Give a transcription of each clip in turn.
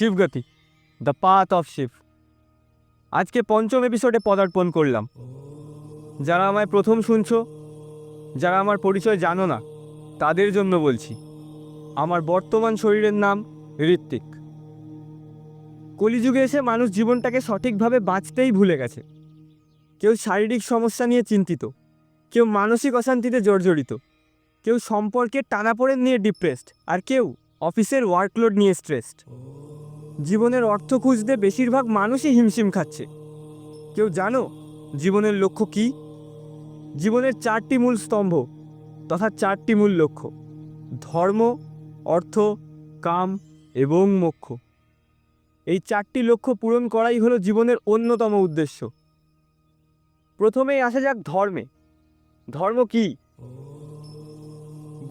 Shivagati the path of Shiva আজকে পঞ্চম এপিসোডে পদার্পণ করলাম। যারা আমায় প্রথম শুনছো, যারা আমার পরিচয় জানো না, তাদের জন্য বলছি, আমার বর্তমান শরীরের নাম ঋত্বিক কলিযুগে এসে মানুষ জীবনটাকে সঠিকভাবে বাঁচতেই ভুলে গেছে। কেউ শারীরিক সমস্যা নিয়ে চিন্তিত, কেউ মানসিক অশান্তিতে জর্জরিত, কেউ সম্পর্কের টানাপোড়েন নিয়ে ডিপ্রেসড আর কেউ অফিসের ওয়ার্কলোড নিয়ে স্ট্রেসড জীবনের অর্থ খুঁজতে বেশিরভাগ মানুষই হিমশিম খাচ্ছে। কেউ জানো জীবনের লক্ষ্য কি? জীবনের চারটি মূল স্তম্ভ তথা চারটি মূল লক্ষ্য। ধর্ম, অর্থ, কাম এবং মোক্ষ। এই চারটি লক্ষ্য পূরণ করাই হলো জীবনের অন্যতম উদ্দেশ্য। প্রথমেই আসা যাক ধর্মে। ধর্ম কি?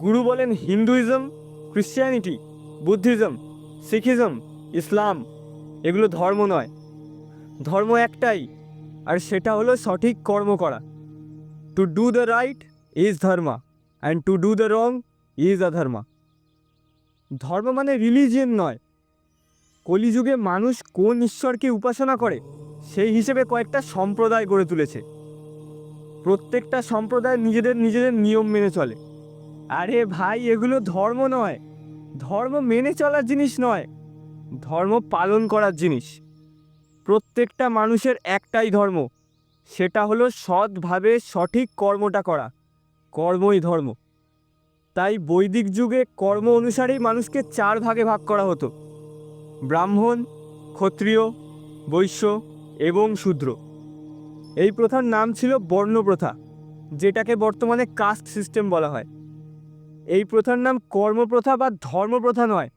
গুরু বলেন হিন্দুইজম ক্রিশ্চিয়ানিটি বুদ্ধিজম, শিখিজম ইসলাম, এগুলো ধর্ম নয়। ধর্ম একটাই, আর সেটা হলো সঠিক কর্ম করা। To do the right is dharma and to do the wrong is adharma ধর্ম মানে রিলিজিয়ন নয়। কলিযুগে মানুষ কোন ঈশ্বরকে উপাসনা করে, সেই হিসেবে কয়েকটা সম্প্রদায় গড়ে তুলেছে। প্রত্যেকটা সম্প্রদায় নিজেদের নিজেদের নিয়ম মেনে চলে। আরে ভাই, এগুলো ধর্ম নয়। ধর্ম মেনে চলার জিনিস নয়। ধর্ম পালন করার জিনিস। প্রত্যেকটা মানুষের একটাই ধর্ম, সেটা হলো সৎভাবে সঠিক কর্মটা করা, কর্মই ধর্ম। তাই বৈদিক যুগে কর্ম অনুসারেই মানুষকে চার ভাগে ভাগ করা হতো, ব্রাহ্মণ, ক্ষত্রিয়, বৈশ্য এবং শূদ্র। এই প্রথার নাম ছিল বর্ণপ্রথা, যেটাকে বর্তমানে কাস্ট সিস্টেম বলা হয়। এই প্রথার নাম কর্মপ্রথা বা ধর্মপ্রথা নয়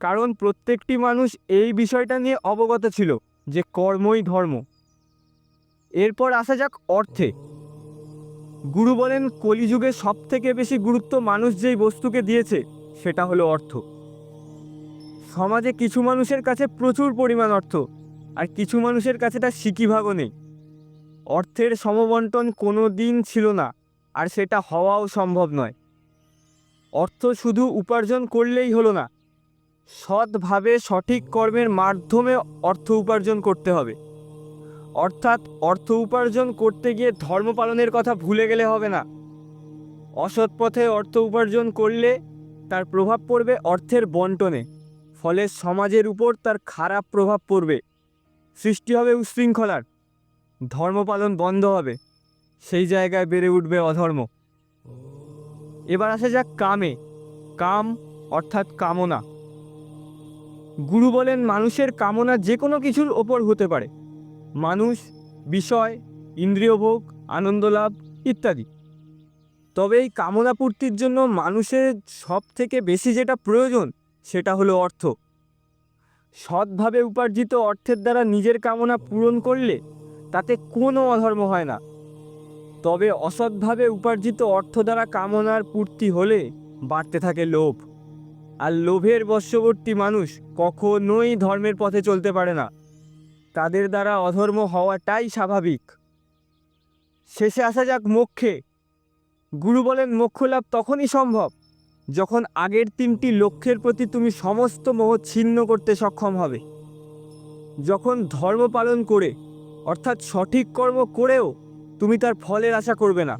কারণ প্রত্যেকটি মানুষ এই বিষয়টা নিয়ে অবগত ছিল যে কর্মই ধর্ম। এরপর আসা যাক অর্থে। গুরু বলেন, কলিযুগে সব থেকে বেশি গুরুত্ব মানুষ যেই বস্তুকে দিয়েছে, সেটা হলো অর্থ। সমাজে কিছু মানুষের কাছে প্রচুর পরিমাণ অর্থ, আর কিছু মানুষের কাছে তার সিকিভাগও নেই। অর্থের সমবন্টন কোনো দিন ছিল না, আর সেটা হওয়াও সম্ভব নয়। অর্থ শুধু উপার্জন করলেই হলো না সৎভাবে সঠিক কর্মের মাধ্যমে অর্থ উপার্জন করতে হবে। অর্থাৎ অর্থ উপার্জন করতে গিয়ে ধর্ম পালনের কথা ভুলে গেলে হবে না। অসৎ পথে অর্থ উপার্জন করলে তার প্রভাব পড়বে অর্থের বন্টনে, ফলে সমাজের উপর তার খারাপ প্রভাব পড়বে। সৃষ্টি হবে উশৃঙ্খলার, ধর্ম পালন বন্ধ হবে, সেই জায়গায় বেড়ে উঠবে অধর্ম। এবার আসা যাক কামে। কাম অর্থাৎ কামনা। গুরু বলেন, মানুষের কামনা যে কোনো কিছুর ওপর হতে পারে। মানুষ, বিষয় ইন্দ্রিয়ভোগ আনন্দলাভ ইত্যাদি। তবে এই কামনা পূর্তির জন্য মানুষের সব থেকে বেশি যেটা প্রয়োজন, সেটা হলো অর্থ। সৎভাবে উপার্জিত অর্থের দ্বারা নিজের কামনা পূরণ করলে তাতে কোনো অধর্ম হয় না। তবে অসৎভাবে উপার্জিত অর্থ দ্বারা কামনার পূর্তি হলে বাড়তে থাকে লোভ। আর লোভের বশবর্তী মানুষ কখনোই ধর্মের পথে চলতে পারে না। তাদের দ্বারা অধর্ম হওয়াটাই স্বাভাবিক। শেষে আসা যাক মোক্ষে। গুরু বলেন মোক্ষ লাভ তখনই সম্ভব যখন আগের তিনটি লক্ষ্যের প্রতি তুমি সমস্ত মোহ ছিন্ন করতে সক্ষম হবে। যখন ধর্ম পালন করে, অর্থাৎ সঠিক কর্ম করেও তুমি তার ফলের আশা করবে না।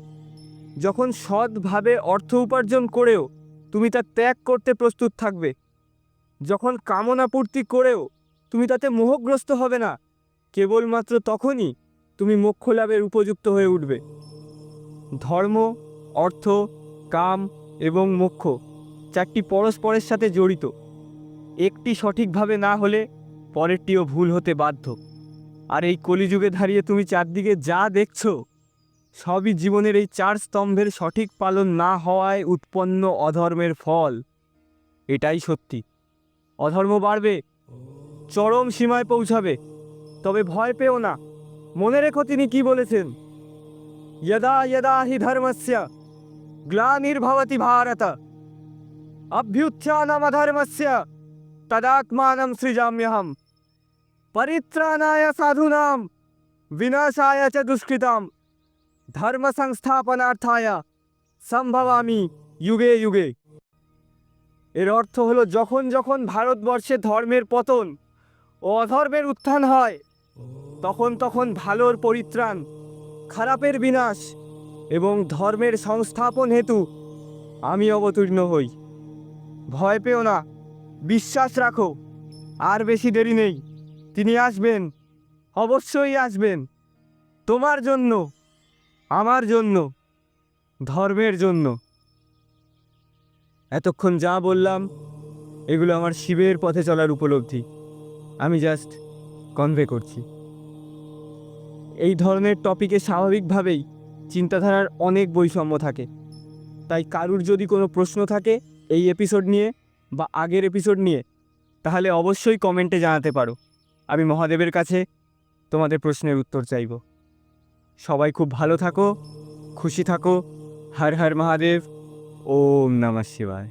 যখন সৎভাবে অর্থ উপার্জন করেও তুমি তা ত্যাগ করতে প্রস্তুত থাকবে। যখন কামনা পূর্তি করেও তুমি তাতে মোহগ্রস্ত হবে না, কেবলমাত্র তখনই তুমি মোক্ষ লাভের উপযুক্ত হয়ে উঠবে। ধর্ম, অর্থ, কাম এবং মোক্ষ চারটি পরস্পরের সাথে জড়িত। একটি সঠিকভাবে না হলে পরেরটিও ভুল হতে বাধ্য। আর এই কলিযুগে দাঁড়িয়ে তুমি চারদিকে যা দেখছ সবই জীবনের এই চার স্তম্ভের সঠিক পালন না হওয়ায় উৎপন্ন অধর্মের ফল। এটাই সত্যি। অধর্ম বাড়বে, চরম সীমায় পৌঁছাবে, তবে ভয় পেও না। মনে রেখো তিনি কি বলেছেন? ইয়দা ইয়দা হি ধর্মস্য, গ্লানির্ভবতি ভারত। অভ্যুত্থানমধর্মস্য তদাত্মানম সৃজাম্যহম। পরিত্রাণায় সাধুনাম, বিনাশায় চ দুষ্কৃতাম। ধর্মসংস্থাপনার্থায় সম্ভবামি যুগে যুগে। এর অর্থ হলো যখন যখন ভারতবর্ষে ধর্মের পতন ও অধর্মের উত্থান হয়, তখন তখন ভালোর পরিত্রাণ, খারাপের বিনাশ এবং ধর্মের সংস্থাপন হেতু আমি অবতীর্ণ হই। ভয় পেও না, বিশ্বাস রাখো, আর বেশি দেরি নেই, তিনি আসবেন, অবশ্যই আসবেন, তোমার জন্য। আমার জন্য, ধর্মের জন্য। এতক্ষণ যা বললাম, এগুলো আমার শিবের পথে চলার উপলব্ধি। আমি জাস্ট কনভে করছি। এই ধরনের টপিকে স্বাভাবিকভাবেই চিন্তাধারার অনেক বৈষম্য থাকে। তাই কারুর যদি কোনো প্রশ্ন থাকে এই এপিসোড নিয়ে বা আগের এপিসোড নিয়ে, তাহলে অবশ্যই কমেন্টে জানাতে পারো। আমি মহাদেবের কাছে তোমাদের প্রশ্নের উত্তর চাইব। সবাই খুব ভালো থাকো খুশি থাকো হর হর মহাদেব ওম নমঃ শিবায়।